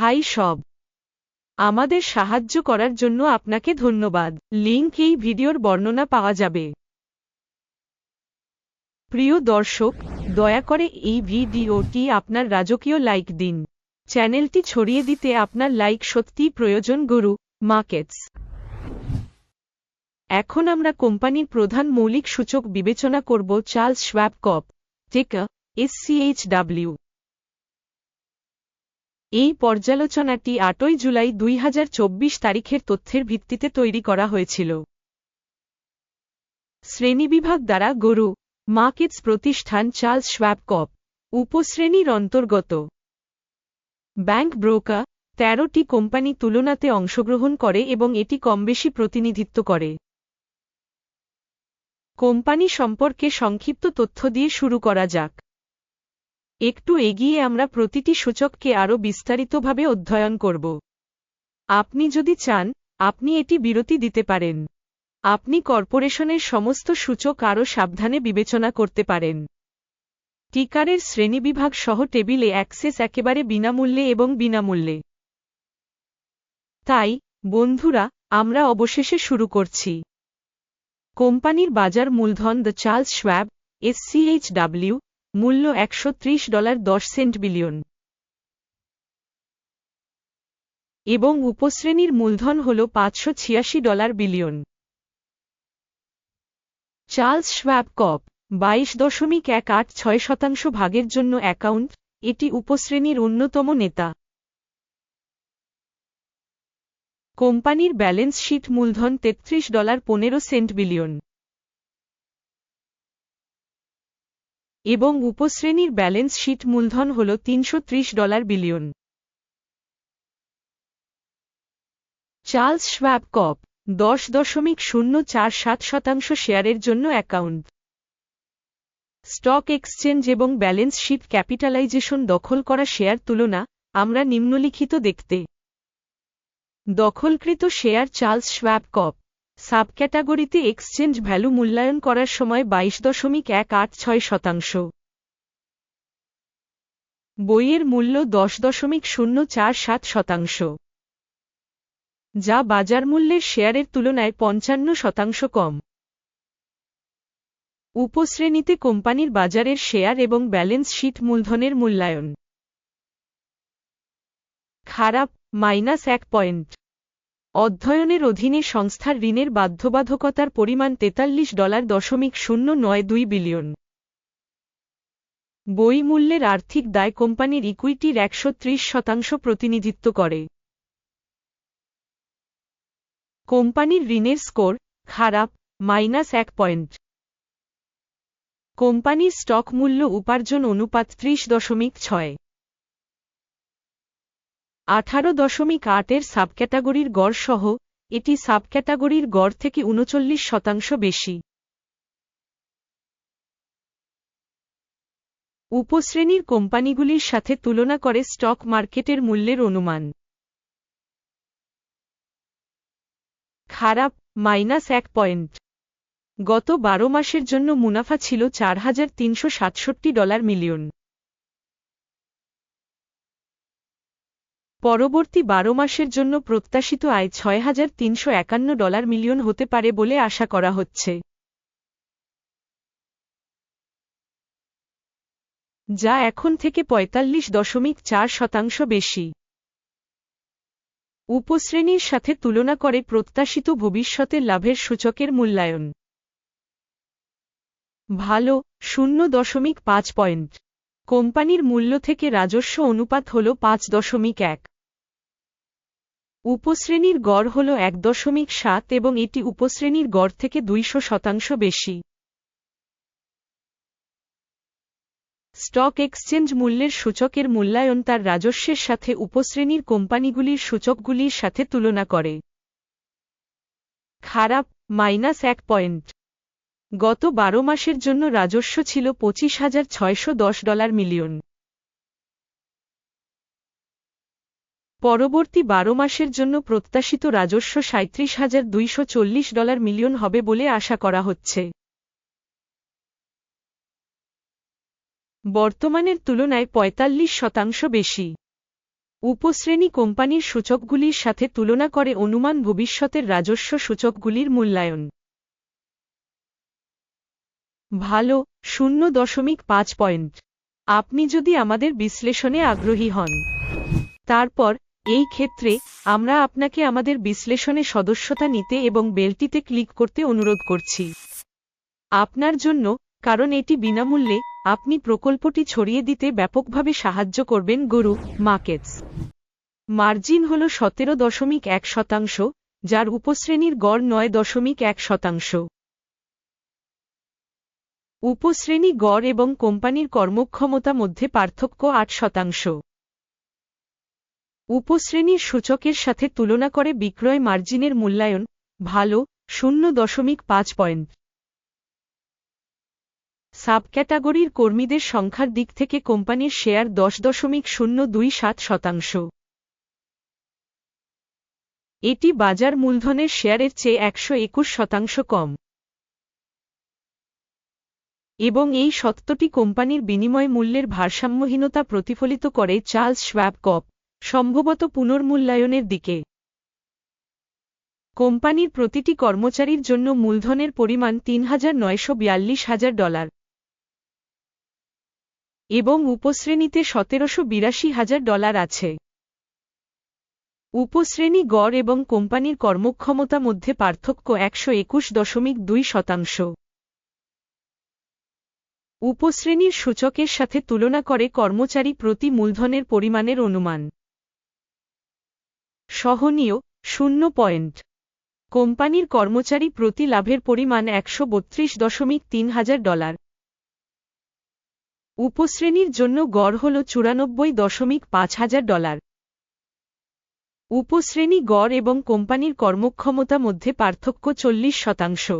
High সব। আমাদের সাহায্য করার জন্য আপনাকে ধন্যবাদ। লিঙ্ক এই ভিডিওর বর্ণনা পাওয়া যাবে। প্রিয় দর্শক, দয়া করে এই ভিডিওটি আপনার রাজকীয় লাইক দিন। চ্যানেলটি ছড়িয়ে দিতে আপনার লাইক সত্যিই প্রয়োজন, গুরু মার্কেটস এখন আমরা কোম্পানির প্রধান মৌলিক সূচক বিবেচনা করব, চার্লস শ্বাব কপ, টেকা এসসিএইচডাব্লিউ এই পর্যালোচনাটি আটই জুলাই দুই হাজার চব্বিশ তারিখের তথ্যের ভিত্তিতে তৈরি করা হয়েছিল। শ্রেণীবিভাগ দ্বারা গরু, মার্কেটস প্রতিষ্ঠান চার্লস শ্বাব উপশ্রেণীর অন্তর্গত। ব্যাংক ব্রোকার তেরোটি কোম্পানি তুলনাতে অংশগ্রহণ করে এবং এটি কমবেশি প্রতিনিধিত্ব করে। কোম্পানি সম্পর্কে সংক্ষিপ্ত তথ্য দিয়ে শুরু করা যাক। একটু এগিয়ে আমরা প্রতিটি সূচককে আরও বিস্তারিতভাবে অধ্যয়ন করব। আপনি যদি চান, আপনি এটি বিরতি দিতে পারেন। আপনি কর্পোরেশনের সমস্ত সূচক আরও সাবধানে বিবেচনা করতে পারেন। টিকারের শ্রেণীবিভাগ সহ টেবিলে অ্যাক্সেস একেবারে বিনামূল্যে এবং বিনামূল্যে। তাই, বন্ধুরা, আমরা অবশেষে শুরু করছি। কোম্পানির বাজার মূলধন দ্য চার্লস শ্বাব, এসসিএইচডাব্লিউ মূল্য একশো ত্রিশ ডলার দশ সেন্ট বিলিয়ন। এবং উপশ্রেণীর মূলধন হল পাঁচশো ছিয়াশি ডলার বিলিয়ন। চার্লস কপ, বাইশ দশমিক এক আট ছয় শতাংশ ভাগের জন্য অ্যাকাউন্ট, এটি উপশ্রেণীর অন্যতম নেতা। কোম্পানির ব্যালেন্স শিট মূলধন তেত্রিশ ডলার পনেরো সেন্ট বিলিয়ন। এবং উপশ্রেণীর ব্যালেন্স শিট মূলধন হল তিনশো ত্রিশ dollar billion. Charles Schwab corp, দশ দশমিক শূন্য চার সাত শতাংশ শেয়ারের জন্য অ্যাকাউন্ট। স্টক এক্সচেঞ্জ এবং ব্যালেন্স শিট ক্যাপিটালাইজেশন দখল করা শেয়ার তুলনা, আমরা নিম্নলিখিত দেখতে। দখলকৃত শেয়ার চার্লস শ্বাব কপ সাবক্যাটাগরিতে এক্সচেঞ্জ ভ্যালু মূল্যায়ন করার সময় বাইশ দশমিক এক আট ছয় শতাংশ। বইয়ের মূল্য দশ দশমিক শূন্য চার সাত শতাংশ। যা বাজার মূল্যের শেয়ারের তুলনায় পঞ্চান্ন শতাংশ কম। উপশ্রেণীতে কোম্পানির বাজারের শেয়ার এবং ব্যালেন্স শীট মূলধনের মূল্যায়ন। খারাপ, মাইনাস এক পয়েন্ট। অধ্যয়নের অধীনে সংস্থার ঋণের বাধ্যবাধকতার পরিমাণ তেতাল্লিশ ডলার দশমিক শূন্য নয় দুই বিলিয়ন। বই মূল্যের আর্থিক দায় কোম্পানির ইকুইটির একশো ত্রিশ শতাংশ প্রতিনিধিত্ব করে। কোম্পানির ঋণের স্কোর খারাপ, মাইনাস এক পয়েন্ট। কোম্পানির স্টক মূল্য উপার্জন অনুপাত ত্রিশ দশমিক ছয়। আঠারো দশমিক আটের সাবক্যাটাগরির গড় সহ, এটি সাবক্যাটাগরির গড় থেকে উনচল্লিশ শতাংশ বেশি। উপশ্রেণীর কোম্পানিগুলির সাথে তুলনা করে স্টক মার্কেটের মূল্যের অনুমান। খারাপ, মাইনাস এক পয়েন্ট। গত বারো মাসের জন্য মুনাফা ছিল চার হাজার তিনশো সাতষট্টি ডলার মিলিয়ন। পরবর্তী বারো মাসের জন্য প্রত্যাশিত আয় ছয় হাজার তিনশো একান্ন ডলার মিলিয়ন হতে পারে বলে আশা করা হচ্ছে। যা এখন থেকে পঁয়তাল্লিশ দশমিক চার শতাংশ বেশি। উপশ্রেণীর সাথে তুলনা করে প্রত্যাশিত ভবিষ্যতের লাভের সূচকের মূল্যায়ন। ভালো, শূন্য দশমিক পাঁচ পয়েন্ট। কোম্পানির মূল্য থেকে রাজস্ব অনুপাত হল পাঁচ দশমিক এক। উপশ্রেণীর গড় হল এক দশমিক সাত এবং এটি উপশ্রেণীর গড় থেকে দুইশো শতাংশ বেশি। স্টক এক্সচেঞ্জ মূল্যের সূচকের মূল্যায়ন তার রাজস্বের সাথে উপশ্রেণীর কোম্পানিগুলির সূচকগুলির সাথে তুলনা করে। খারাপ, মাইনাস এক পয়েন্ট। গত বারো মাসের জন্য রাজস্ব ছিল পঁচিশ হাজার ছয়শো দশ ডলার মিলিয়ন। পরবর্তী বারো মাসের জন্য প্রত্যাশিত রাজস্ব সাঁত্রিশ হাজার দুইশো চল্লিশ ডলার মিলিয়ন হবে বলে আশা করা হচ্ছে। বর্তমানের তুলনায় পঁয়তাল্লিশ শতাংশ বেশি। উপশ্রেণী কোম্পানির সূচকগুলির সাথে তুলনা করে অনুমান ভবিষ্যতের রাজস্ব সূচকগুলির মূল্যায়ন। ভালো, শূন্য দশমিক পাঁচ পয়েন্ট। আপনি যদি আমাদের বিশ্লেষণে আগ্রহী হন। তারপর, এই ক্ষেত্রে, আমরা আপনাকে আমাদের বিশ্লেষণে সদস্যতা নিতে এবং বেলটিতে ক্লিক করতে অনুরোধ করছি। আপনার জন্য, কারণ এটি বিনামূল্যে, আপনি প্রকল্পটি ছড়িয়ে দিতে ব্যাপকভাবে সাহায্য করবেন গরু, মার্কেটস। মার্জিন হল সতেরো দশমিক এক শতাংশ, যার উপশ্রেণীর গড় নয় দশমিক এক শতাংশ। উপশ্রেণী গড় এবং কোম্পানির কর্মক্ষমতা মধ্যে পার্থক্য আট শতাংশ। উপশ্রেণীর সূচকের সাথে তুলনা করে বিক্রয় মার্জিনের মূল্যায়ন ভালো, শূন্য দশমিক পাঁচ পয়েন্ট। সাবক্যাটাগরির কর্মীদের সংখ্যার দিক থেকে কোম্পানির শেয়ার দশ দশমিক শূন্য দুই সাত শতাংশ। এটি বাজার মূলধনের শেয়ারের চেয়ে একশো একুশ শতাংশ কম। এবং এই সত্যটি কোম্পানির বিনিময় মূল্যের ভারসাম্যহীনতা প্রতিফলিত করে চার্লস শ্ব্যাব কপ, সম্ভবত পুনর্মূল্যায়নের দিকে। কোম্পানির প্রতিটি কর্মচারীর জন্য মূলধনের পরিমাণ তিন হাজার হাজার ডলার এবং উপশ্রেণীতে সতেরোশো বিরাশি হাজার ডলার আছে। উপশ্রেণী গড় এবং কোম্পানির কর্মক্ষমতা মধ্যে পার্থক্য একশো একুশ দশমিক দুই শতাংশ। উপশ্রেণীর সূচকের সাথে তুলনা করে কর্মচারী প্রতি মূলধনের পরিমাণের অনুমান। সহনীয়, শূন্য পয়েন্ট। কোম্পানির কর্মচারী প্রতি লাভের পরিমাণ একশো বত্রিশ দশমিক তিন হাজার ডলার। উপশ্রেণীর জন্য গড় হল চুরানব্বই দশমিক পাঁচ হাজার ডলার। উপশ্রেণী গড় এবং কোম্পানির কর্মক্ষমতা মধ্যে পার্থক্য চল্লিশ শতাংশ।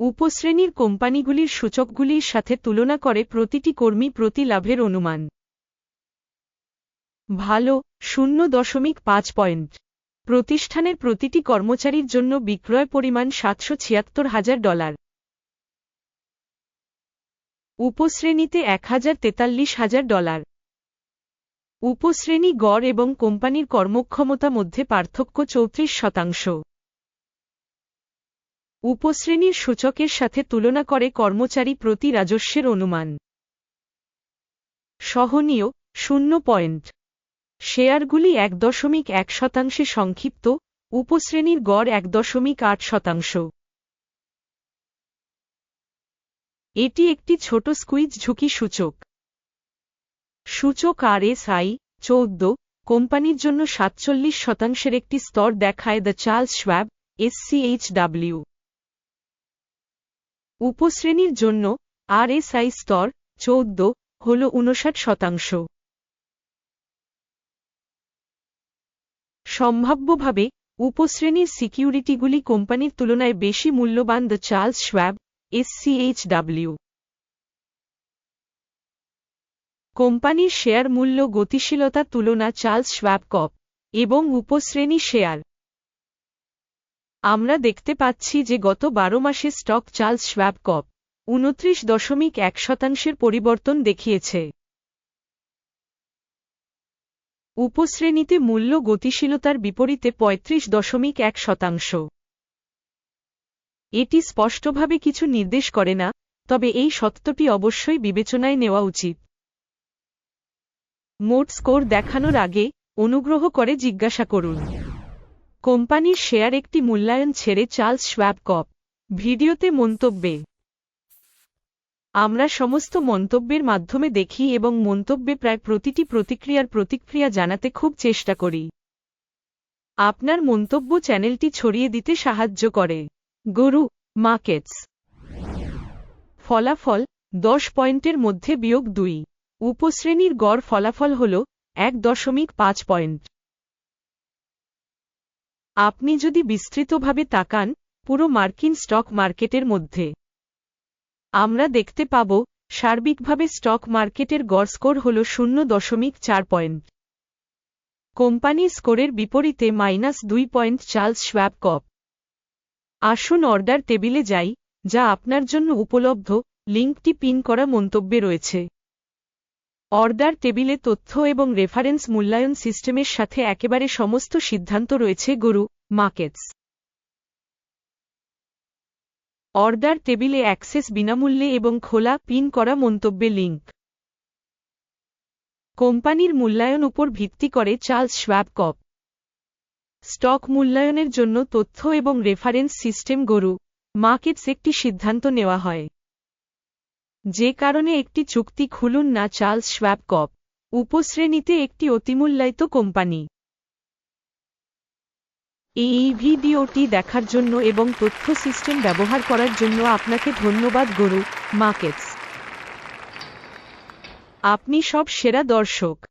উপশ্রেণীর কোম্পানিগুলির সূচকগুলির সাথে তুলনা করে প্রতিটি কর্মী প্রতি লাভের অনুমান। ভালো, শূন্য দশমিক পাঁচ পয়েন্ট। প্রতিষ্ঠানের প্রতিটি কর্মচারীর জন্য বিক্রয় পরিমাণ সাতশো ছিয়াত্তর হাজার ডলার। উপশ্রেণীতে এক হাজার তেতাল্লিশ হাজার ডলার। উপশ্রেণী গড় এবং কোম্পানির কর্মক্ষমতা মধ্যে পার্থক্য চৌত্রিশ শতাংশ। উপশ্রেণীর সূচকের সাথে তুলনা করে কর্মচারী প্রতি রাজস্বের অনুমান। সহনীয়, শূন্য পয়েন্ট। শেয়ারগুলি এক দশমিক এক শতাংশে সংক্ষিপ্ত, উপশ্রেণীর গড় এক দশমিক আট শতাংশ। এটি একটি ছোট স্কুইজ ঝুঁকি সূচক। সূচক আর এস আই চৌদ্দ, কোম্পানির জন্য সাতচল্লিশ শতাংশের একটি স্তর দেখায় দ্য চার্লস শ্ব্যাব এসসিএইচডাব্লিউ। উপশ্রেণীর জন্য আরএসআই স্তর চৌদ্দ হল উনষাট শতাংশ। সম্ভাব্যভাবে উপশ্রেণীর সিকিউরিটিগুলি কোম্পানির তুলনায় বেশি মূল্যবান দ্য চার্লস শ্ব্যাব এসসিএইচডাব্লিউ কোম্পানির শেয়ার মূল্য গতিশীলতা তুলনা চার্লস শ্যাব কপ এবং উপশ্রেণী শেয়ার আমরা দেখতে পাচ্ছি যে গত বারো মাসে স্টক চার্লস কপ উনত্রিশ দশমিক এক শতাংশের পরিবর্তন দেখিয়েছে। উপশ্রেণীতে মূল্য গতিশীলতার বিপরীতে পঁয়ত্রিশ দশমিক এক শতাংশ। এটি স্পষ্টভাবে কিছু নির্দেশ করে না, তবে এই সত্যটি অবশ্যই বিবেচনায় নেওয়া উচিত। মোট স্কোর দেখানোর আগে অনুগ্রহ করে জিজ্ঞাসা করুন। কোম্পানির শেয়ার একটি মূল্যায়ন ছেড়ে চার্লস শ্ব্যাব কপ। ভিডিওতে মন্তব্যে, আমরা সমস্ত মন্তব্যের মাধ্যমে দেখি এবং মন্তব্যে প্রায় প্রতিটি প্রতিক্রিয়ার প্রতিক্রিয়া জানাতে খুব চেষ্টা করি। আপনার মন্তব্য চ্যানেলটি ছড়িয়ে দিতে সাহায্য করে। গরু, মার্কেটস। ফলাফল, দশ পয়েন্টের মধ্যে বিয়োগ দুই। উপশ্রেণীর গড় ফলাফল হল এক দশমিক পাঁচ পয়েন্ট। আপনি যদি বিস্তৃতভাবে তাকান, পুরো মার্কিন স্টক মার্কেটের মধ্যে। আমরা দেখতে পাব, সার্বিকভাবে স্টক মার্কেটের গড় স্কোর হল শূন্য দশমিক চার পয়েন্ট। কোম্পানি স্কোরের বিপরীতে মাইনাস দুই পয়েন্ট চার্লস শ্ব্যাব কপ। আসুন অর্ডার টেবিলে যাই, যা আপনার জন্য উপলব্ধ, লিঙ্কটি পিন করা মন্তব্যে রয়েছে। অর্ডার টেবিলে তথ্য এবং রেফারেন্স মূল্যায়ন সিস্টেমের সাথে একেবারে সমস্ত সিদ্ধান্ত রয়েছে, গরু মার্কেটস অর্ডার টেবিলে অ্যাক্সেস বিনামূল্যে এবং খোলা পিন করা মন্তব্যে লিঙ্ক কোম্পানির মূল্যায়ন উপর ভিত্তি করে চার্লস শ্বাব কপ। স্টক মূল্যায়নের জন্য তথ্য এবং রেফারেন্স সিস্টেম, গরু মার্কেটস একটি সিদ্ধান্ত নেওয়া হয়। যে কারণে একটি চুক্তি খুলুন না, চার্লস শ্যাবকপ উপশ্রেণীতে একটি অতিমূল্যায়িত কোম্পানি। এই ভিডিওটি দেখার জন্য এবং তথ্য সিস্টেম ব্যবহার করার জন্য আপনাকে ধন্যবাদ, গরু মার্কেটস। আপনি সব সেরা দর্শক।